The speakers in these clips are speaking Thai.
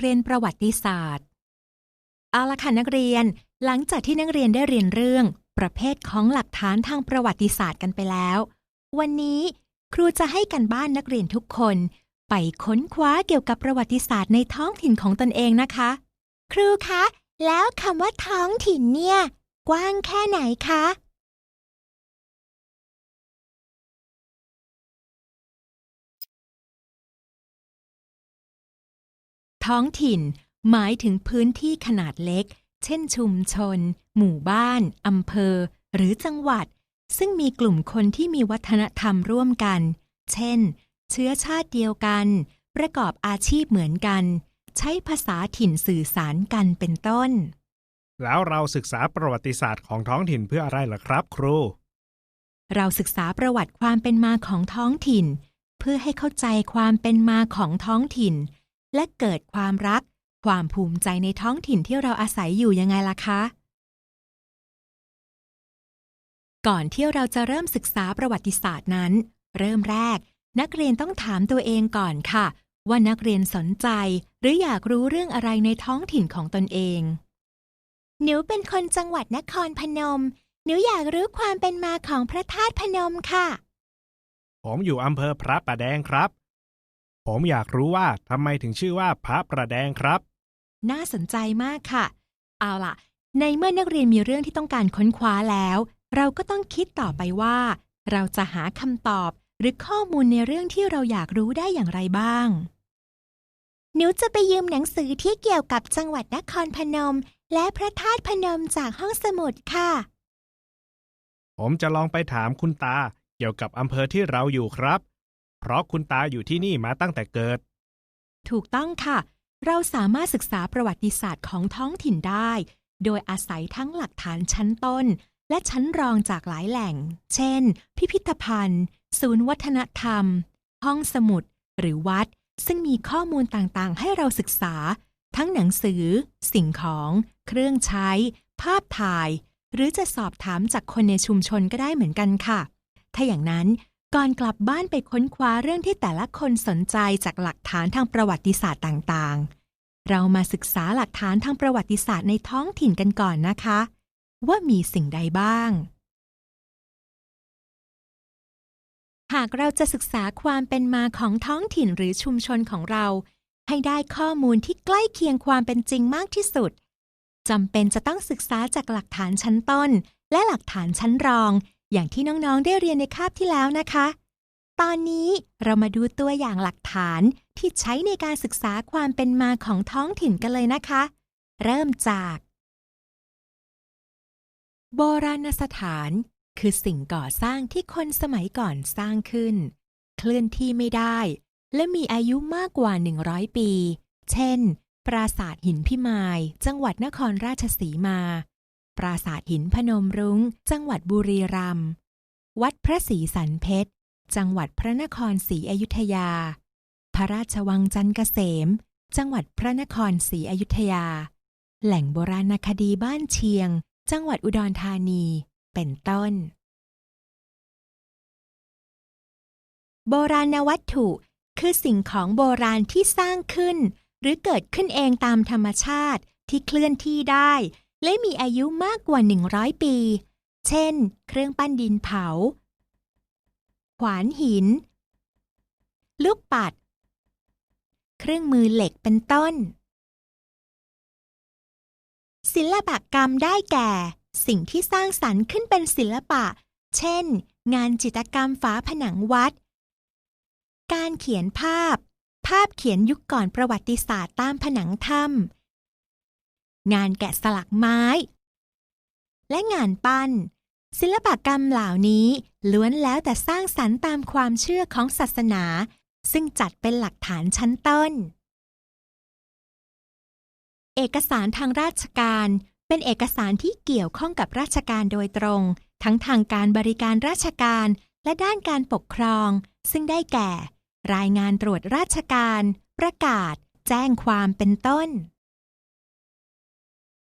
เรียนประวัติศาสตร์ เอาละค่ะนักเรียน หลังจากที่นักเรียนได้เรียนเรื่อง ประเภทของหลักฐานทางประวัติศาสตร์กันไปแล้ว วันนี้ครูจะให้กันบ้านนักเรียนทุกคน ไปค้นคว้าเกี่ยวกับประวัติศาสตร์ในท้องถิ่นของตนเองนะคะ ครูคะ แล้วคำว่าท้องถิ่นเนี่ย กว้างแค่ไหนคะ ท้องถิ่น หมายถึงพื้นที่ขนาดเล็ก เช่นชุมชน หมู่บ้านอำเภอ หรือจังหวัด ซึ่งมีกลุ่มคนที่มีวัฒนธรรมร่วมกัน เช่น เชื้อชาติเดียวกัน ประกอบอาชีพเหมือนกัน ใช้ภาษาถิ่นสื่อสารกันเป็นต้น แล้วเราศึกษาประวัติศาสตร์ของท้องถิ่นเพื่ออะไรล่ะครับ ครู เราศึกษาประวัติความเป็นมาของท้องถิ่น เพื่อให้เข้าใจความเป็นมาของท้องถิ่น และเกิดความรัก ความภูมิใจในท้องถิ่นที่เราอาศัยอยู่ยังไงล่ะคะ ก่อนที่เราจะเริ่มศึกษาประวัติศาสตร์นั้น เริ่มแรก นักเรียนต้องถามตัวเองก่อนค่ะ ว่านักเรียนสนใจ หรืออยากรู้เรื่องอะไรในท้องถิ่นของตนเอง หนูเป็นคนจังหวัดนครพนม หนูอยากรู้ความเป็นมาของพระธาตุพนมค่ะ ผมอยู่อำเภอพระประแดงครับ ผมอยากรู้ว่าทำไมถึงชื่อว่าพระประแดงครับ น่าสนใจมากค่ะ เอาล่ะ ในเมื่อนักเรียนมีเรื่องที่ต้องการค้นคว้าแล้ว เราก็ต้องคิดต่อไปว่า เราจะหาคำตอบหรือข้อมูลในเรื่องที่เราอยากรู้ได้อย่างไรบ้าง หนูจะไปยืมหนังสือที่เกี่ยวกับจังหวัดนครพนม และพระธาตุพนมจากห้องสมุดค่ะ ผมจะลองไปถามคุณตาเกี่ยวกับอำเภอที่เราอยู่ครับ เพราะคุณตาอยู่ที่นี่มาตั้งแต่เกิด ถูกต้องค่ะ เราสามารถศึกษาประวัติศาสตร์ของท้องถิ่นได้ โดยอาศัยทั้งหลักฐานชั้นต้น และชั้นรองจากหลายแหล่ง เช่น พิพิธภัณฑ์ ศูนย์วัฒนธรรม ห้องสมุด หรือวัด ซึ่งมีข้อมูลต่างๆ ให้เราศึกษา ทั้งหนังสือ สิ่งของ เครื่องใช้ ภาพถ่าย หรือจะสอบถามจากคนในชุมชนก็ได้เหมือนกันค่ะถ้าอย่างนั้น ก่อนกลับบ้านไปค้นคว้าเรื่องที่แต่ละคนสนใจจากหลักฐานทางประวัติศาสตร์ต่างๆ เรามาศึกษาหลักฐานทางประวัติศาสตร์ในท้องถิ่นกันก่อนนะคะ ว่ามีสิ่งใดบ้าง หากเราจะศึกษาความเป็นมาของท้องถิ่นหรือชุมชนของเรา ให้ได้ข้อมูลที่ใกล้เคียงความเป็นจริงมากที่สุดจำเป็นจะต้องศึกษาจากหลักฐานชั้นต้น และหลักฐานชั้นรอง อย่างที่น้องๆได้เรียนในคาบที่แล้วนะคะ ตอนนี้เรามาดูตัวอย่างหลักฐานที่ใช้ในการศึกษาความเป็นมาของท้องถิ่นกันเลยนะคะ เริ่มจาก โบราณสถาน คือสิ่งก่อสร้างที่คนสมัยก่อนสร้างขึ้น เคลื่อนที่ไม่ได้ และมีอายุมากกว่า 100 ปี เช่น ปราสาทหินพิมาย จังหวัดนครราชสีมา ปราสาทหินพนมรุง้ง จังหวัดบุรีรัมย์วัดพระศรีสันเพชร จังหวัดพระนครศรีอยุธยา พระราชวังจันเกษม จังหวัดพระนครศรีอยุธยา แหล่งโบราณคดีบ้านเชียง จังหวัดอุดรธานี เป็นต้น โบราณวัตถุ คือสิ่งของโบราณที่สร้างขึ้น หรือเกิดขึ้นเองตามธรรมชาติที่เคลื่อนที่ได้ และมีอายุมากกว่า 100 ปี เช่น เครื่องปั้นดินเผา ขวานหิน ลูกปัด เครื่องมือเหล็กเป็นต้น ศิลปกรรมได้แก่ สิ่งที่สร้างสรรค์ขึ้นเป็นศิลปะ เช่น งานจิตรกรรมฝาผนังวัด การเขียนภาพ ภาพเขียนยุคก่อนประวัติศาสตร์ตามผนังถ้ำ งานแกะสลักไม้ และงานปั้น ศิลปกรรมเหล่านี้ล้วนแล้วแต่สร้างสรรค์ตามความเชื่อของศาสนา ซึ่งจัดเป็นหลักฐานชั้นต้น เอกสารทางราชการเป็นเอกสารที่เกี่ยวข้องกับราชการโดยตรง ทั้งทางการบริการราชการ และด้านการปกครอง ซึ่งได้แก่ รายงานตรวจราชการ ประกาศ แจ้งความเป็นต้น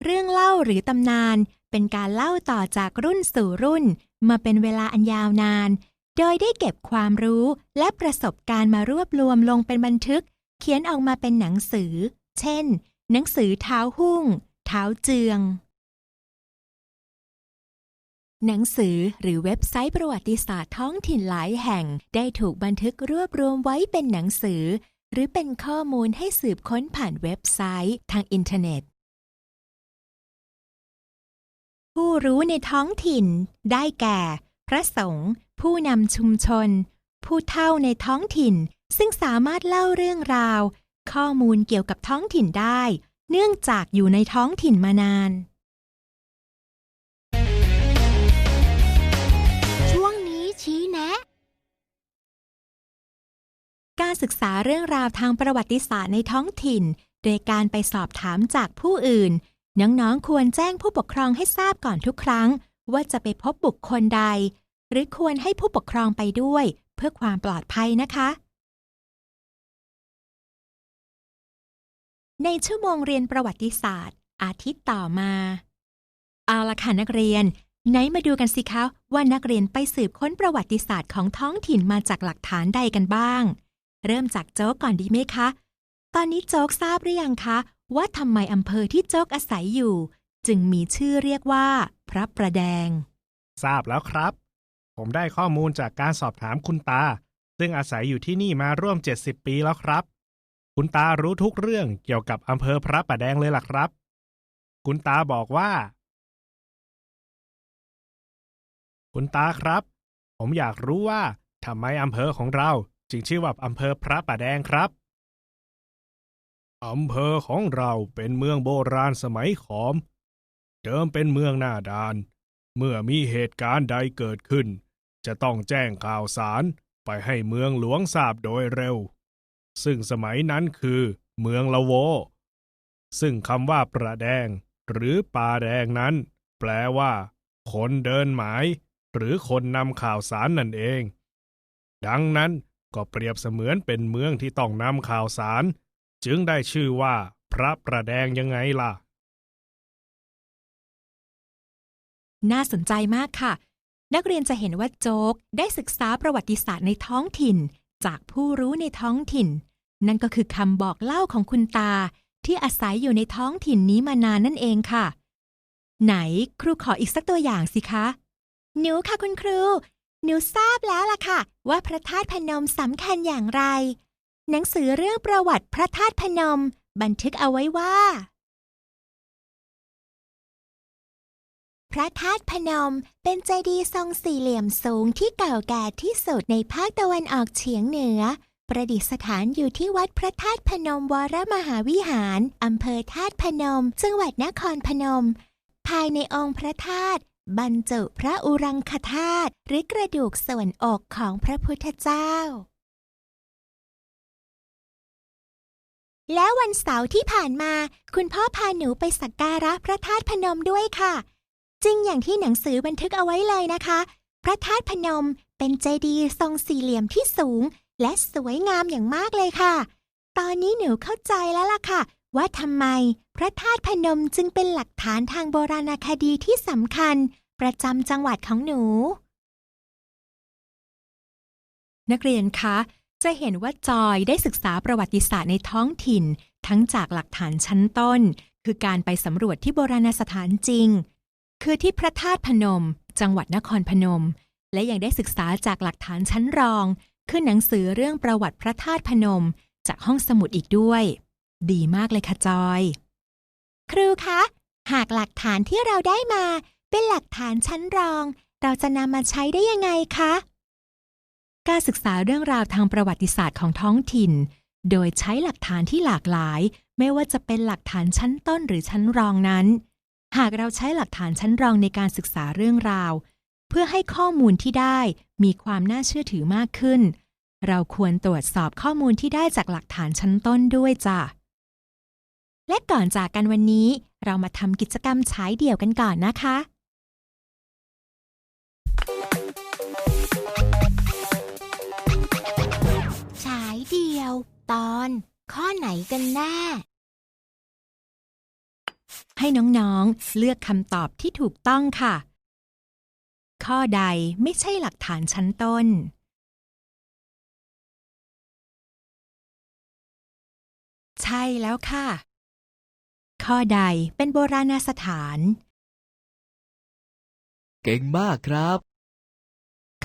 เรื่องเล่าหรือตำนาน เป็นการเล่าต่อจากรุ่นสู่รุ่น มาเป็นเวลาอันยาวนาน โดยได้เก็บความรู้และประสบการณ์มารวบรวมลงเป็นบันทึก เขียนออกมาเป็นหนังสือ เช่น หนังสือเท้าหุ้ง เท้าเจือง หนังสือหรือเว็บไซต์ประวัติศาสตร์ท้องถิ่นหลายแห่ง ได้ถูกบันทึกรวบรวมไว้เป็นหนังสือ หรือเป็นข้อมูลให้สืบค้นผ่านเว็บไซต์ทางอินเทอร์เน็ต ผู้รู้ในท้องถิ่น ได้แก่ พระสงฆ์ผู้นำชุมชน ผู้เฒ่าในท้องถิ่น ซึ่งสามารถเล่าเรื่องราว ข้อมูลเกี่ยวกับท้องถิ่นได้ เนื่องจากอยู่ในท้องถิ่นมานาน ช่วงนี้ชี้แนะ การศึกษาเรื่องราวทางประวัติศาสตร์ในท้องถิ่น โดยการไปสอบถามจากผู้อื่น น้องๆ ควรแจ้งผู้ปกครองให้ทราบก่อนทุกครั้ง ว่าจะไปพบบุคคลใด หรือควรให้ผู้ปกครองไปด้วย เพื่อความปลอดภัยนะคะ ในชั่วโมงเรียนประวัติศาสตร์ อาทิตย์ต่อมา เอาละค่ะนักเรียน ไหนมาดูกันสิคะว่านักเรียนไปสืบค้นประวัติศาสตร์ของท้องถิ่นมาจากหลักฐานใดกันบ้าง เริ่มจากโจ๊กก่อนดีไหมคะ ตอนนี้โจ๊กทราบหรือยังคะ ว่าทำไมอำเภอที่โจ๊กอาศัยอยู่ จึงมีชื่อเรียกว่า พระประแดง ทราบแล้วครับ ผมได้ข้อมูลจากการสอบถามคุณตา ซึ่งอาศัยอยู่ที่นี่มาร่วม 70 ปีแล้วครับ คุณตารู้ทุกเรื่องเกี่ยวกับอำเภอพระประแดงเลยล่ะครับ คุณตาบอกว่า คุณตาครับ ผมอยากรู้ว่าทำไมอำเภอของเรา จึงชื่อว่าอำเภอพระประแดงครับ อำเภอของเราเป็นเมืองโบราณสมัยขอม เดิมเป็นเมืองหน้าด่าน เมื่อมีเหตุการณ์ใดเกิดขึ้น จะต้องแจ้งข่าวสารไปให้เมืองหลวงทราบโดยเร็ว ซึ่งสมัยนั้นคือเมืองละโว ซึ่งคำว่าประแดง หรือป่าแดงนั้น แปลว่า คนเดินหมาย หรือคนนำข่าวสารนั่นเอง ดังนั้นก็เปรียบเสมือนเป็นเมืองที่ต้องนำข่าวสาร จึงได้ชื่อว่าพระประแดงยังไงล่ะ น่าสนใจมากค่ะ นักเรียนจะเห็นว่าโจ๊กได้ศึกษาประวัติศาสตร์ในท้องถิ่น จากผู้รู้ในท้องถิ่น นั่นก็คือคำบอกเล่าของคุณตา ที่อาศัยอยู่ในท้องถิ่นนี้มานานนั่นเองค่ะ ไหนครูขออีกสักตัวอย่างสิคะ หนูค่ะคุณครู หนูทราบแล้วล่ะค่ะ ว่าพระธาตุพนมสำคัญอย่างไร หนังสือเรื่องประวัติพระธาตุพนม บันทึกเอาไว้ว่า พระธาตุพนมเป็นเจดีย์ทรงสี่เหลี่ยมสูงที่เก่าแก่ที่สุดในภาคตะวันออกเฉียงเหนือ ประดิษฐานอยู่ที่วัดพระธาตุพนมวรมหาวิหารอำเภอธาตุพนม จังหวัดนครพนม ภายในองค์พระธาตุบรรจุพระอุรังคธาตุหรือกระดูกส่วนอกของพระพุทธเจ้า แล้ววันเสาร์ที่ผ่านมา คุณพ่อพาหนูไปสักการะพระธาตุพนมด้วยค่ะ จริงอย่างที่หนังสือบันทึกเอาไว้เลยนะคะ พระธาตุพนมเป็นเจดีย์ทรงสี่เหลี่ยมที่สูง และสวยงามอย่างมากเลยค่ะ ตอนนี้หนูเข้าใจแล้วล่ะค่ะ ว่าทำไมพระธาตุพนมจึงเป็นหลักฐานทางโบราณคดีที่สำคัญ ประจำจังหวัดของหนู นักเรียนคะ จะเห็นว่าจอยได้ศึกษาประวัติศาสตร์ในท้องถิ่น ทั้งจากหลักฐานชั้นต้น คือการไปสำรวจที่โบราณสถานจริง คือที่พระธาตุพนม จังหวัดนครพนม และยังได้ศึกษาจากหลักฐานชั้นรอง คือหนังสือเรื่องประวัติพระธาตุพนม จากห้องสมุดอีกด้วย ดีมากเลยค่ะจอย ครูคะ หากหลักฐานที่เราได้มา เป็นหลักฐานชั้นรอง เราจะนำมาใช้ได้ยังไงคะ การศึกษาเรื่องราวทางประวัติศาสตร์ของท้องถิ่น โดยใช้หลักฐานที่หลากหลาย ไม่ว่าจะเป็นหลักฐานชั้นต้นหรือชั้นรองนั้น หากเราใช้หลักฐานชั้นรองในการศึกษาเรื่องราว เพื่อให้ข้อมูลที่ได้มีความน่าเชื่อถือมากขึ้น เราควรตรวจสอบข้อมูลที่ได้จากหลักฐานชั้นต้นด้วยจ้ะและก่อนจากกันวันนี้ เรามาทำกิจกรรมฉายเดี่ยวกันก่อนนะคะ ยว ตอน ข้อไหนกันแน่ ให้น้องๆ เลือกคำตอบที่ถูกต้องค่ะ ข้อใดไม่ใช่หลักฐานชั้นต้น ใช่แล้วค่ะ ข้อใดเป็นโบราณสถาน เก่งมากครับ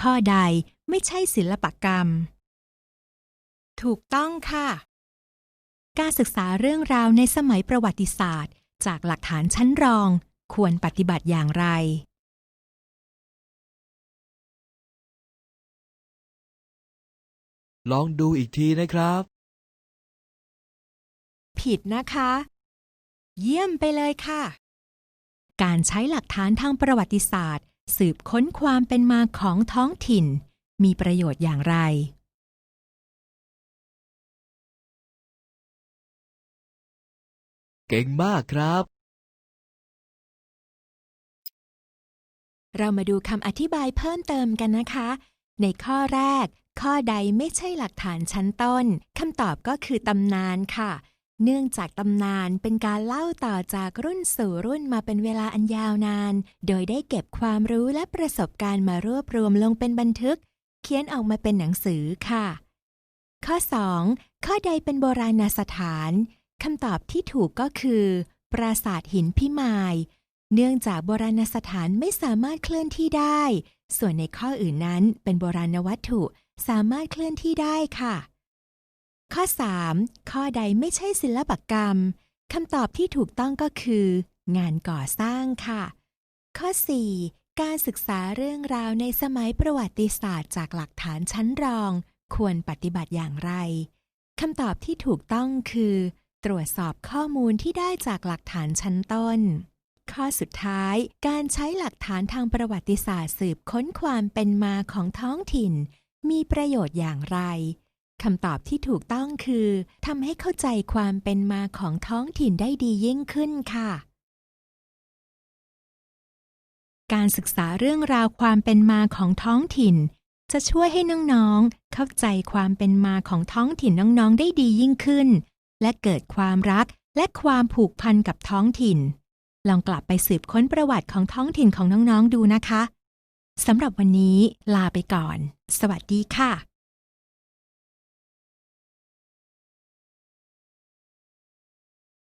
ข้อใดไม่ใช่ศิลปกรรม ถูกต้องค่ะ การศึกษาเรื่องราวในสมัยประวัติศาสตร์ จากหลักฐานชั้นรองควรปฏิบัติอย่างไร ลองดูอีกทีนะครับ ผิดนะคะ เยี่ยมไปเลยค่ะ การใช้หลักฐานทางประวัติศาสตร์ สืบค้นความเป็นมาของท้องถิ่น มีประโยชน์อย่างไร เก่งมากครับ เรามาดูคำอธิบายเพิ่มเติมกันนะคะ ในข้อแรก ข้อใดไม่ใช่หลักฐานชั้นต้นคำตอบก็คือตำนานค่ะ เนื่องจากตำนานเป็นการเล่าต่อจากรุ่นสู่รุ่นมาเป็นเวลาอันยาวนาน โดยได้เก็บความรู้และประสบการณ์มารวบรวมลงเป็นบันทึก เขียนออกมาเป็นหนังสือค่ะ ข้อ 2 ข้อใดเป็นโบราณสถาน คำตอบที่ถูกก็คือ ปราสาทหินพิมาย เนื่องจากโบราณสถานไม่สามารถเคลื่อนที่ได้ ส่วนในข้ออื่นนั้นเป็นโบราณวัตถุสามารถเคลื่อนที่ได้ค่ะ ข้อ 3 ข้อใดไม่ใช่ศิลปกรรมคำตอบที่ถูกต้องก็คือ งานก่อสร้างค่ะ ข้อ 4 การศึกษาเรื่องราวในสมัยประวัติศาสตร์จากหลักฐานชั้นรอง ควรปฏิบัติอย่างไรคำตอบที่ถูกต้องคือ ตรวจสอบข้อมูลที่ได้จากหลักฐานชั้นต้น ข้อสุดท้าย การใช้หลักฐานทางประวัติศาสตร์สืบค้นความเป็นมาของท้องถิ่น มีประโยชน์อย่างไรคำตอบที่ถูกต้องคือทำให้เข้าใจความเป็นมาของท้องถิ่นได้ดียิ่งขึ้นค่ะ การศึกษาเรื่องราวความเป็นมาของท้องถิ่น จะช่วยให้น้องๆ เข้าใจความเป็นมาของท้องถิ่นน้องๆ ได้ดียิ่งขึ้น และเกิดความรักและความผูกพันกับท้องถิ่น ลองกลับไปสืบค้นประวัติของท้องถิ่นของน้องๆดูนะคะสำหรับวันนี้ลาไปก่อน สวัสดีค่ะ